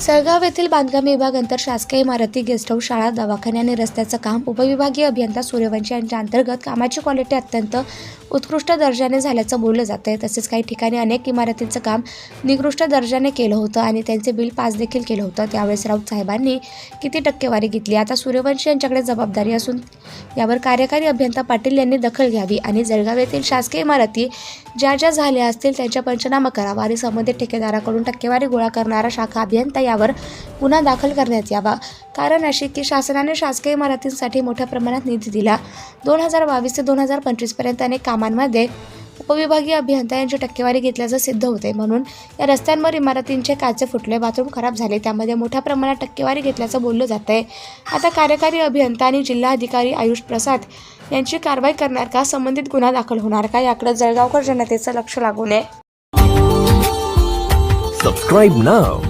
सळगाव येथील बांधकाम विभाग अंतर शासकीय इमारती गेस्ट हाऊस शाळा दवाखाने आणि रस्त्याचं काम उपविभागीय अभियंता सूर्यवंशी यांच्या अंतर्गत कामाची क्वालिटी अत्यंत उत्कृष्ट दर्जाने झाल्याचं बोललं जात आहे तसेच काही ठिकाणी अनेक इमारतींचं काम निकृष्ट दर्जाने केलं होतं आणि त्यांचे बिल पास देखील केलं होतं. त्यावेळेस राऊत साहेबांनी किती टक्केवारी घेतली? आता सूर्यवंशी यांच्याकडे जबाबदारी असून यावर कार्यकारी अभियंता पाटील यांनी दखल घ्यावी आणि जळगाव येथील शासकीय इमारती ज्या ज्या झाल्या असतील त्यांच्या पंचनामा करावा आणि संबंधित ठेकेदाराकडून टक्केवारी गोळा करणारा शाखा अभियंता यावर गुन्हा दाखल करण्यात यावा. कारण अशी की शासनाने शासकीय इमारतींसाठी मोठ्या प्रमाणात निधी दिला. दोन हजार बावीस ते दोन हजार पंचवीसपर्यंत अनेक कामांमध्ये उपविभागीय अभियंता यांची टक्केवारी घेतल्याचं सिद्ध होते म्हणून या रस्त्यांवर इमारतींचे काचे फुटले बाथरूम खराब झाले. त्यामध्ये मोठ्या प्रमाणात टक्केवारी घेतल्याचं बोललं जात आहे आता कार्यकारी अभियंता आणि जिल्हाधिकारी आयुष प्रसाद यांची कारवाई करणार का? संबंधित गुन्हा दाखल होणार का? याकडे जळगावकर जनतेचं लक्ष लागू नये. Subscribe now